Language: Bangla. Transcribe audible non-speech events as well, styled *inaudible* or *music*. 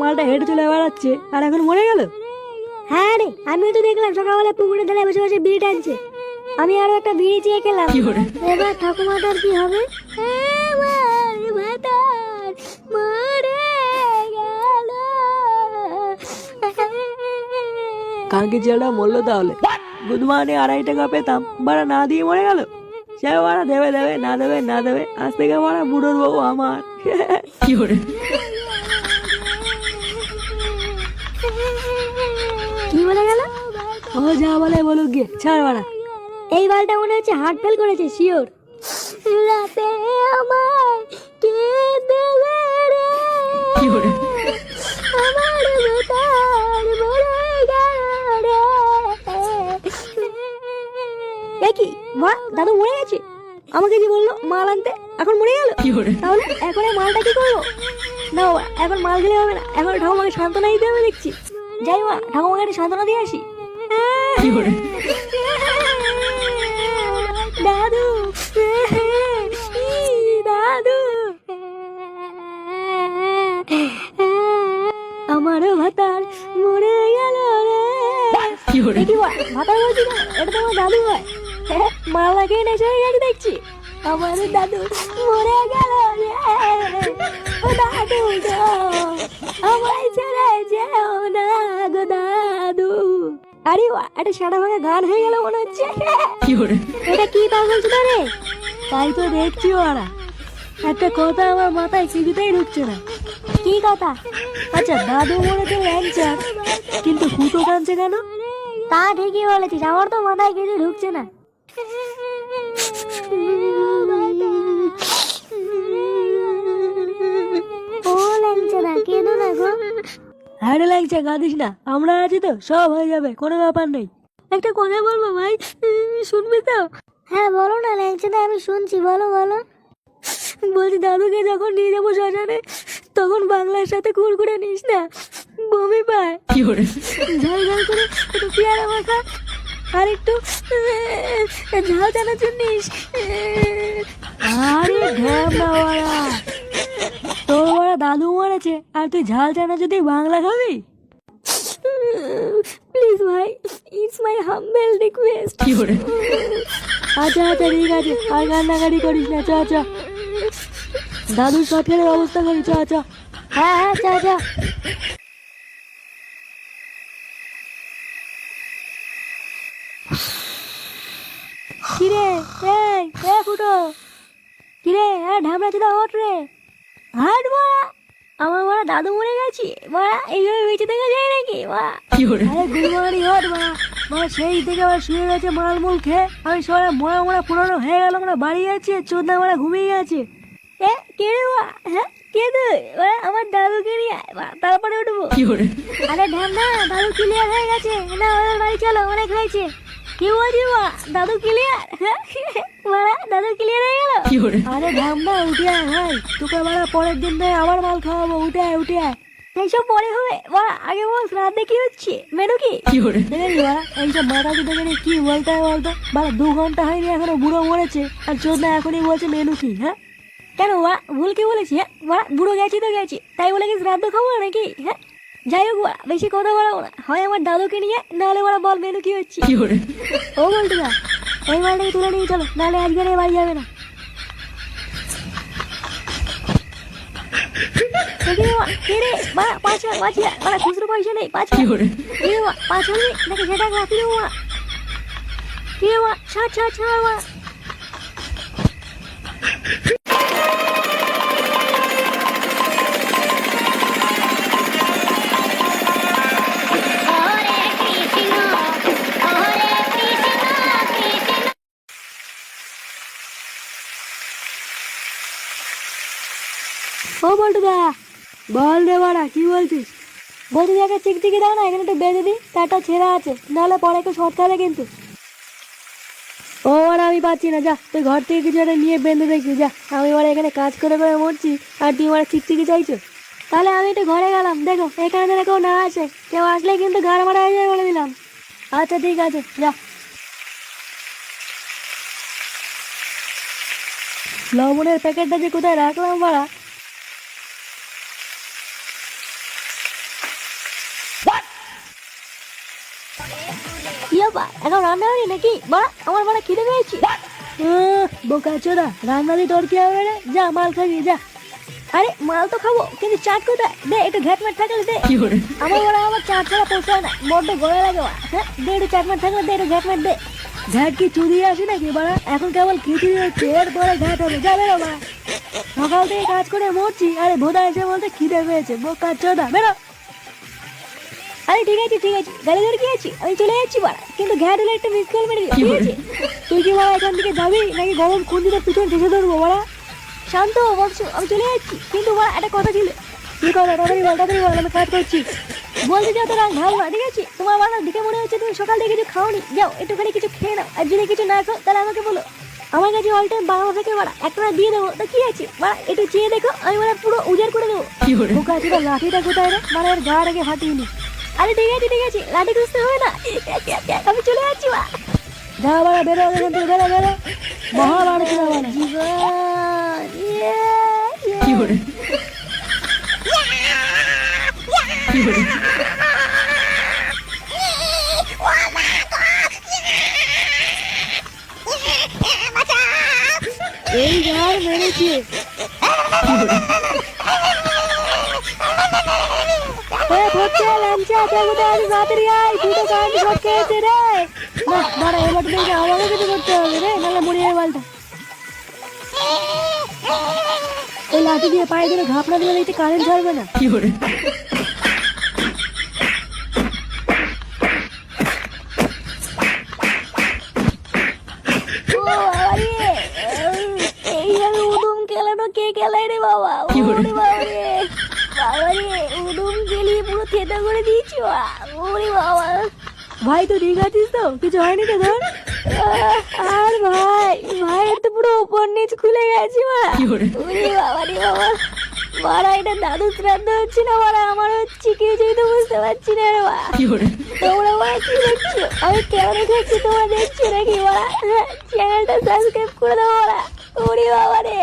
মালটা হেঁটে চলে বেড়াচ্ছে আর এখন মরে গেল। হ্যাঁ রে আমিও তো দেখলাম সকালবেলা পুকুরে ধারে বসে বসে বিড়ি টানছে। আমি আরও একটা বিড়ি চেয়ে খেলাম। এবার ঠাকুমাটার কি হবে? কালকে ছেলেটা মরলো তাহলে। বুধবারে আড়াই টাকা পেতাম বাড়া না দিয়ে মরে গেল। সে বাড়া দেবে দেবে না দেবে না দেবে আজ থেকে বাড়া বুড়োর বউ আমার। কি করে কি বলে গেল? ও যা বলে বলুক গিয়ে ছাড় বাড়া। এই বালটা মনে হচ্ছে হার্ট ফেল করেছে শিওর রাতে আমায় কে দেবে রে আমার বেতার মরে গেল রে কি মা দাদু মরে গেছে? আমাকে কি বলল মাল আনতে এখন মরে গেল? তাহলে এখন এই মালটা কি করব? না এখন মাল দিলে হবে না এখন ঠাকুমাকে সান্ত্বনা দিতে হবে দেখছি। যাই মা ঠাকুমাকে একটা সান্ত্বনা দিয়ে আসি। দাদু দাদু। আমারও ভাতার মরে গেল রে। কি ভাতার বলছি না? এটা তো আমার দাদু হয়। মালাকে নেশে হয়ে গেছে দেখছি। আমার দাদু মরে গেল রে। দাদু আমায় ছেড়ে যেও না গো দাদু আরে একটা সাদা ভাঙা গান হয়ে গেল মনে হচ্ছে এটা কি পাগল ছিল রে তাই তো দেখছি ওরা একটা কথা আমার মাথায় কিছুতেই ঢুকছে না কি কথা আচ্ছা দাদু মরেছে ল্যাংচার কিন্তু ফুটো কানছে কেন তা ঠিকই বলেছিস আমার তো মাথায় কিছু ঢুকছে না ও ল্যাংচারা কেঁদো না গো হাড়ে লাগছে কাঁদিস না। আমরা আছি তো সব হয়ে যাবে কোনো ব্যাপার নেই। একটা কথা বলব ভাই? শুনবি তো? হ্যাঁ বলো না লাগছে ল্যাংচাদা আমি শুনছি বলো বলো। বলছি দাদুকে যখন নিয়ে যাব শ্মশানে তখন বাংলার সাথে কুড়কুড়ে নিস না। বমি পায়। কি করে ঝাল ঝাল করে একটু পেয়ারা মাখা আর একটু ঝাল চানাচুর নিস। আরে ওরা দাদু মরেছে আর তুই ঝাল চানাচুর যদি বাংলা খাবি? প্লিজ ভাই ইটস মাই হাম্বেল রিকোয়েস্ট কি করে আচ্ছা আচ্ছা ঠিক আছে আর কান্নাকাটি করিস না চ চ। দাদুর সৎকারের ব্যবস্থা করি চ চ। হ্যাঁ হ্যাঁ চা চা। কিরে এই এ ফুটো। কিরে এ ঢামড়া চুদা ওঠ রে। হাট মারা আমার মারা দাদু মরে গেছি মারা এইভাবে বেঁচে থেকে যায় নাকি? মা আরে গুলমারি ওঠ মা। মা সেই থেকে আবার শুয়ে গেছে মালমুল খেয়ে। আমি সবাই মোড়া মোড়া পুরনো হয়ে গেল আমরা বাড়ি যাচ্ছি চোদ্দা মারা ঘুমিয়ে গেছে। এ কে রে মা? হ্যাঁ কে তুই? মা, আমার দাদুকে নিয়ে মা, তারপরে উঠবো। আরে ঢ্যামনা দাদু ক্লিয়ার হয়ে গেছে। না বাড়ি চলো অনেক হয়েছে। *laughs* কি বলছি মা দাদু ক্লিয়ার মারা দাদু ক্লিয়ার হয়ে গেল? কি আরে ঢামনা উঠে আয় ভাই। তোকে মারা পরের দিন থেকে আবার মাল খাওয়াবো। উঠে আয় উঠে আয়। এইসব পরে হবে? মা আগে বল রাতে কি হচ্ছে? মেনু কি? এইসব দেখে বলতে হয় দু ঘণ্টা হয়নি এখনও বুড়ো মরেছে। আর চোদ্দা এখনই বলছে মেনু কি হ্যাঁ? কেন ভুল কি বলেছি হ্যাঁ? বুড়ো গেছি তো গেছি। তাই বলে কি শ্রাদ্ধ খাব নাকি হ্যাঁ? যাই হোক বেশি কথা বলাবো না। হয় আমার দাদুকে নিয়ে নাহলে ওরা বল মেনু কি হচ্ছে? কি করে? ও বলতে না এই মালটাকে তুলে নিয়ে চলো নাহলে আজকে এ বাড়ি যাবে না। রে? খুচরো পয়সা নেই, পাঁচ রে পাঁচ? দেখে সেটা। কি রে ছাড়, ছাড়, ছাড় ও বলটু দা বল রে বাড়া, কি বলছিস? বলছি একটা চিকচিকি দাও না, এখানে একটু বেঁধে দিই, তারটা ছেঁড়া আছে, নাহলে পরে একটু শর্ট খাবে কিন্তু। ও বাড়া আমি পাচ্ছি না, যা, তুই ঘর থেকে কিছু একটা নিয়ে বেঁধে দেখবি, যা, আমি বাড়া এখানে কাজ করে করে মরছি, আর তুই বাড়া চিকচিকি চাইছো। তাহলে আমি একটু ঘরে গেলাম, দেখো, এখানে যেন কেউ না আসে, কেউ আসলে কিন্তু গাড় মারা হয়ে যাবে বলে দিলাম। আচ্ছা ঠিক আছে, যা। লবণের প্যাকেটটা যে কোথায় রাখলাম বাড়া এখন রান্না হয়নি নাকি? বাড়া আমার বাড়া খিদে পেয়েছি। বোকা চোদা রান্না দিয়ে তোর কি হবে রে? যা মাল খাবি যা। আরে মাল তো খাব কিন্তু চাট কোথায়? দে একটু ঘ্যাট ম্যাট থাকলে দে। আমার বড় আমার চাট ছাড়া পোষায় না বড্ড গলা লাগে হ্যাঁ দে একটু চাট ম্যাট থাকলে দে একটু ঘ্যাট ম্যাট দে। ঘাট কি চুরি আসি নাকি বাড়া? এখন কেবল খিচুড়ি হচ্ছে এরপরে ঘাট হবে যা বেরো বাড়া। সকাল থেকে কাজ করে মরছি আরে ভোদা এসে বলতে খিদে পেয়েছে বোকা চোদা বেরো। আরে ঠিক আছে ঠিক আছে। গাড়ি ধরে কি আছি? আমি চলে যাচ্ছি বাড়া। কিন্তু ঘ্যাট হলে একটা মিস কল মেরে ঠিক আছে? তুই কি বাড়া এখান থেকে যাবি? নাকি গরম খুঁজিতে পিছন ঠেসে ধরবো বাড়া? শান্ত বলছো আমি চলে যাচ্ছি। কিন্তু বাড়া একটা কথা ছিল। কি করে তাড়াতাড়ি বল তাড়াতাড়ি বল আমি কাজ করছি। বলতে যাও তো রাগ ভালো না ঠিক আছে? তোমার বাবা দেখে মনে হচ্ছে তুমি সকাল থেকে কিছু খাওনি। যাও একটুখানি কিছু খেয়ে নাও। আর যদি কিছু না খাও তাহলে আমাকে বলো। আমার কাছে অল টাইম বাবা থেকে বাড়া। একটা দিয়ে দেবো। তো কি আছে? বাড়া একটু চেয়ে দেখো আমি মানে পুরো উজাড় করে দেবো। বোকা চোদা লাঠিটা কোথায় রে? মানে এর গা রেখে নি। আরে ঠিক আছে ঠিক আছে লাঠি খুঁজতে হবে না। আমি চলে যাচ্ছি বা যা বাড়া বেরো। এই গার মেরেছে। এ ভোটে লাঞ্চা দেবতা আমি তাড়াতাড়ি আয় তুই তো কারেন্ট খেয়েছে রে দাঁড়া এবার থেকে আমাকে কিছু করতে হবে রে নাহলে মরে যাবে বালটা এই লাঠি দিয়ে পায়ে দিলে দিলে দেখতে কারেন্ট না। কে খেলায় রে বাবা? ওরে রে বাবা রে উদুম থেতা করে দিয়েছি বা ওরে বাবা। ভাই তুই ঠিক আছিস তো? কিছু হয়নি তো ধর আর ভাই ভাইয়ের তো পুরো উপর নিচ খুলে গেছে ওরে বাবা রে বাবা। মারা এটা দাদু শ্রাদ্ধ হচ্ছে না মারা আমার হচ্ছে কিছুই তো বুঝতে পারছি না রে মা। তোমরা মারা কি দেখছ আমি কেমন খাচ্ছি তোমরা দেখছ নাকি মারা চ্যানেলটা সাবস্ক্রাইব করে দাও মারা ওরে বাবা রে।